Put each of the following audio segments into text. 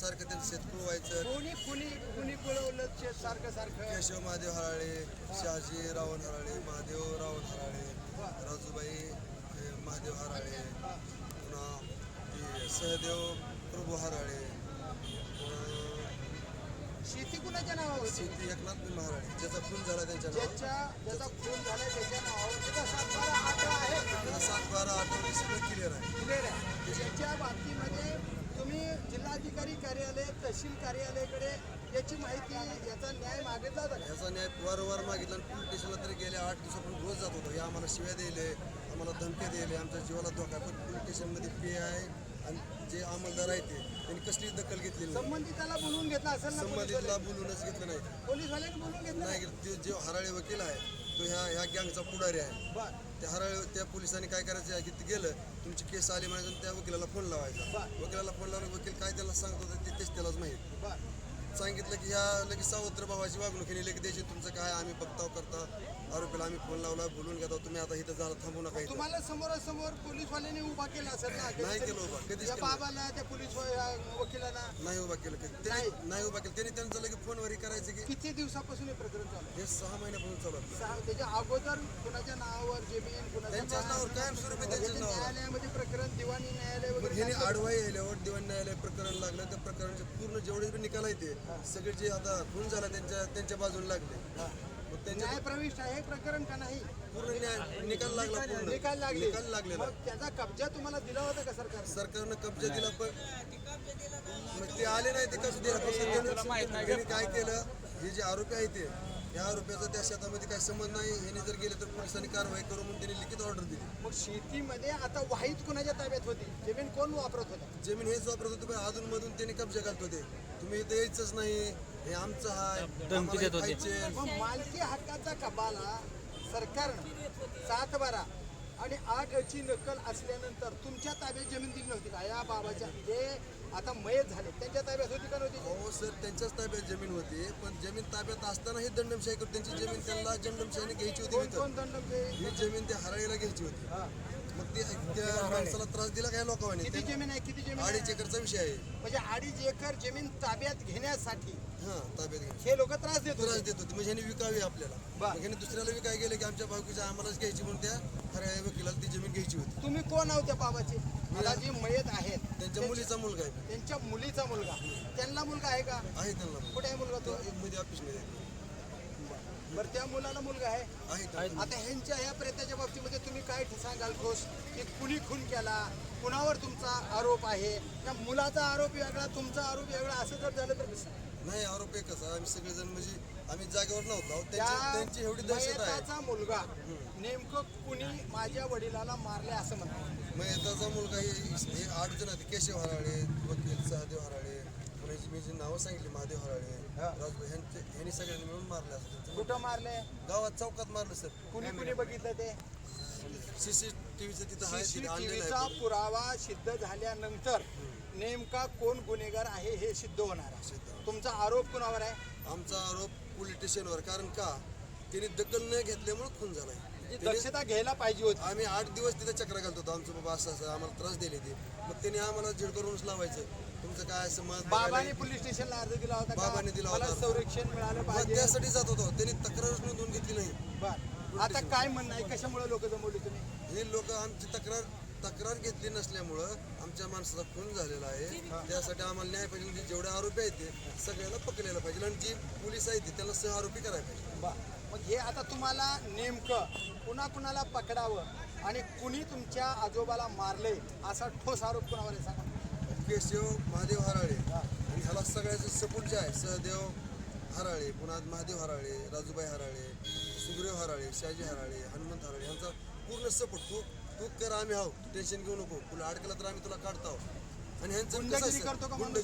सारखं त्यांचं शेतकू व्हायचं कोणी कुणी कुणी कुळवलं शेत सारखं सारखं? केशव महादेव हराळे शहाजी रावण हराळे महादेव रावण हराळे राजूबाई महादेव हराळे पुन्हा ते सहदेव प्रभू हराळे पुन्हा शेती कुणाच्या नावावर होती? शेती एकनाथ भीम हराळे ज्याचा खून झाला त्यांच्या नावावर. ज्याच्या ज्याचा खून झाला त्याच्या नावावर. त्याचा सातबारा आकडा आहे. त्याचा सात बारा आठवडे सगळं क्लिअर आहे. क्लिअर आहे. त्याच्या बाबतीमध्ये जिल्हाधिकारी कार्यालय तहसील कार्यालयाकडे याची माहिती याचा न्याय मागे जात आहे याचा न्याय वारंवार मागितला आणि पोलीस स्टेशनला तरी गेल्या आठ दिवसापासून रोज जात होतो. हे आम्हाला शिव्या दिले आम्हाला धमक्या दिले आमच्या जीवाला धोका. पण पोलीस स्टेशनमध्ये पी आहे आणि जे अंमलदार आहेत ते त्यांनी कसलीच दखल घेतलेली नाही. संबंधिताला बोलवून घेतला असेल ना संबंधितला बोलूनच घेतलं नाही. पोलीसवाल्यांनी बोलवून घेतलं नाही नाही? जो हराळे वकील आहे तो ह्या ह्या गँगचा पुढारी आहे. त्या हराळे त्या पोलिसांनी काय करायचं आहे की ते गेलं तुमची केस आली म्हणायचं त्या वकिलाला फोन लावायचा. वकिलाला फोन लावला वकील काय त्याला सांगत होता ते तेच त्यालाच माहीत. सांगितलं की ह्या लगेच सावत्र भावाची वागणूक ही लगेच द्यायची तुमचं काय आम्ही बघताव करता आरोपीला आम्ही फोन लावला बोलून घेतो. तुम्ही आता इथं झालं थांबू नका इथं. तुम्हाला समोरासमोर पोलीसवाल्यांनी उभा केला असेल ना? नाही केलं उभा, कधीच केलं नाही. बाबाला त्या पोलीस व- वकिलाला नाही उभा केलं नाही. त्यांनी नाही. उभा केलं. त्यांनी त्यांचं लगेच फोनवर करायचं की किती दिवसापासून हे प्रकरण चालू आहे? हे सहा महिन्यापासून चालू आहे. सहा- त्याच्या अगोदर कुणाच्या नावावर जमीन कुणाच्या त्यांच्याच नावावर कायमस्वरूपी त्यांच्याच याचे नावावर. न्यायालयामध्ये प्रकरण दिवाणी न्यायालय मग वगैरे ह्याने काय आडवा यायल्यावर दिवाण न्यायालय प्रकरण लागलं. त्या प्रकरणाचे पूर्ण जेवढे बी निकाल आहे ते सगळे जे आता खून झाला त्यांच्या त्यांच्या बाजूला लागले. मग त्यांच्या न्याय प्रविष्ट आहे हे प्रकरण का नाही? पूर्ण न्याय निकाल लागला पूर्ण. निकाल लागले. निकाल लागलेला. मग त्याचा कब्जा तुम्हाला दिला होता का सरकार सरकारनं कब्जा दिला पण मग ते आले नाही ते कसं दिला? त्यानं- काय केलं? हे जे आरोपी आहे ते या आरोपीचा त्या शेतामध्ये काही संबंध नाही. ह्याने जर गेले तर पोलिसांनी कारवाई करू म्हणून त्यांनी लिखित ऑर्डर दिली. मग शेतीमध्ये आता वाहीत कुणाच्या ताब्यात होती? जमीन कोण वापरत होता? जमीन हेच वापरत होते पण अधून मधून त्यांनी कब्जा घालत होते. तुम्ही इथं यायचंच नाही. हे आमचं हाय हे खायचे. मग मालकी हक्काचा कबाला सरकारनं सात बारा आणि आठ ची नक्कल असल्यानंतर तुमच्या ताब्यात जमीन दिली नव्हती का? या बाबाच्या जे आता मयत झाले. त्यांच्या ताब्यात होती का नव्हती? हो सर त्यांच्याच ताब्यात जमीन होती. पण जमीन ताब्यात असताना ही दंडमशाही करून त्यांची जमीन त्यांना दंडमशाहीने घ्यायची होती कोण इथं. कोण दंड ही जमीन त्या हराळीला घ्यायची होती. हा. मग ते त्या माणसाला त्रास दिला काय लोकांनी? किती जमीन आहे? किती जमीन अडीच? एकरचा विषय आहे. म्हणजे अडीच एकर जमीन ताब्यात घेण्यासाठी हा ताब्यात घ्यायची हे लोक त्रास देत त्रास होते देत होते. म्हणजे ह्याने विकावी आपल्याला. बर. मग ह्याने दुसऱ्याला विकाय गेलं की आमच्या बायकोच्या आम्हालाच घ्यायची म्हणून त्या हराळी वकिलाला ती जमीन घ्यायची होती. तुम्ही कोण आहोत त्या बाबाचे? मला जी मयत आहेत. त्यांच्या मुलीचा मुलगा आहे. त्यांच्या मुलीचा मुलगा. त्यांना मुलगा आहे का? आहे त्यांना. कुठे आहे मुलगा तो? तो मध्ये ऑफिसमध्ये आहे. बरं त्या मुलाला मुलगा आहे. आता ह्यांच्या ह्या प्रेताच्या बाबतीमध्ये तुम्ही काय सांगाल ठोस की कुणी खून केला? कुणावर तुमचा आरोप आहे? त्या मुलाचा आरोप वेगळा तुमचा आरोप वेगळा असं जर झालं तर कसं? नाही आरोप एकच. आम्ही सगळेजण म्हणजे आम्ही जागेवर नव्हतो त्या त्यांची त्यांची एवढी दहशत आहे. मयताचा मुलगा नेमकं कुणी माझ्या वडिलाला मारले असं म्हणतो मग याचा मुलगा हे हे आठ जण आहेत. केशव हराळे वकील सहदेव हराळे. म्हणजे मी जी नावं सांगितली महादेव हराळे राजभाई ह्यांचे ह्यांनी सगळ्यांनी मिळून मारले असं कुठं मारले? गावात चौकात मारलं सर. कुणी कुणी बघितलं ते? सीसीटीव्हीचं तिथं आहे तिथे आणलेलं सीसीटीव्हीचा आहे पुरावा सिद्ध झाल्यानंतर नेमका कोण गुन्हेगार आहे हे सिद्ध होणार आहे? सिद्ध. तुमचा आरोप कुणावर आहे? आमचा आरोप पोलीस स्टेशनवर कारण का? त्यांनी दखल न घेतल्यामुळे खून झालाय. त्यांनी- दक्षता घ्यायला पाहिजे होती. आम्ही आठ दिवस तिथे चक्र घालतो होतो. आमचं बाबा असं असं आम्हाला त्रास दिले ते. मग त्यांनी आम्हाला झिड करूनच लावायचं. तुमचं काय असं मत बाबाने पोलीस स्टेशनला अर्ज दिला होता? बाबाने दिला होता. संरक्षण मिळालं पाहिजे. त्यासाठी जात होतो. त्यांनी तक्रारच नोंदवून घेतली नाही. बर. आता काय म्हणणं आहे? कशामुळे लोक जमवली तुम्ही? हे लोक आमची तक्रार तक्रार घेतली नसल्यामुळं आमच्या माणसाचा खून झालेला आहे. त्यासाठी आम्हाला न्याय पाहिजे जेवढे आरोपी आहेत ते सगळ्याला पकडलेलं पाहिजे आणि जी पोलीस आहेत ते त्याला सह आरोपी करायला पाहिजे. मग हे आता तुम्हाला नेमकं कुणा कुणाला पकडावं आणि कुणी तुमच्या आजोबाला मारले असा ठोस आरोप कुणावर सांगा. केशव महादेव हराळे. आणि ह्याला सगळ्याचे सपोर्ट जे आहे सहदेव हराळे पुन्हा महादेव हराळे राजूबाई हराळे सुग्रेव हराळे शहाजी हराळे हनुमंत हराळे यांचा पूर्ण सपोर्ट तू तू कर आम्ही आहो टेन्शन घेऊ नको. तुला अडकला तर आम्ही तुला काढतो आणि ह्यांचं? गुंड-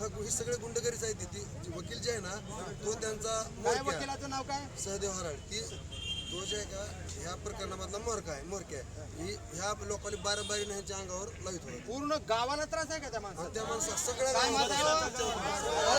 हा, सगळे गुंडगिरीच आहे ती. वकील जे आहे ना तो त्यांचा सहदेव हराळ. ती तो जे का ह्या प्रकरणामधला मोरका आहे मोरक्या आहे. ही ह्या लोकांनी बारा बारीने ह्यांच्या अंगावर लावित होता. पूर्ण गावाला त्रास आहे का त्या माणसाचा? त्या माणसा सगळ्या गावाला-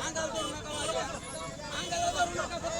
अंगावर धरू नका. अंगावर धरू नका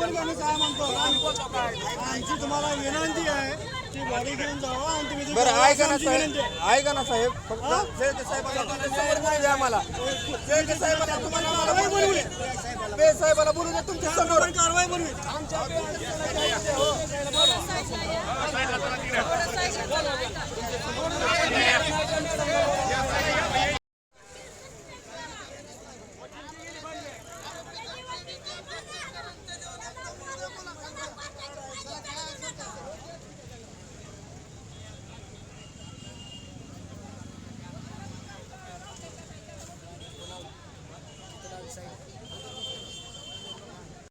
पण आम्ही काय म्हणतो आमची तुम्हाला विनंती आहे की गाडी घेऊन जावा आणि तुम्ही बरं ऐका ना साहेब. ऐका ना साहेब. फक्त जयंत साहेबाला तुम्ही समोर द्या आम्हाला. जयंत साहेबाला तुम्हाला आम्हाला बोलू द्या. बे साहेबाला बोलू द्या तुमच्यासमोर. पण कारवाई बनवी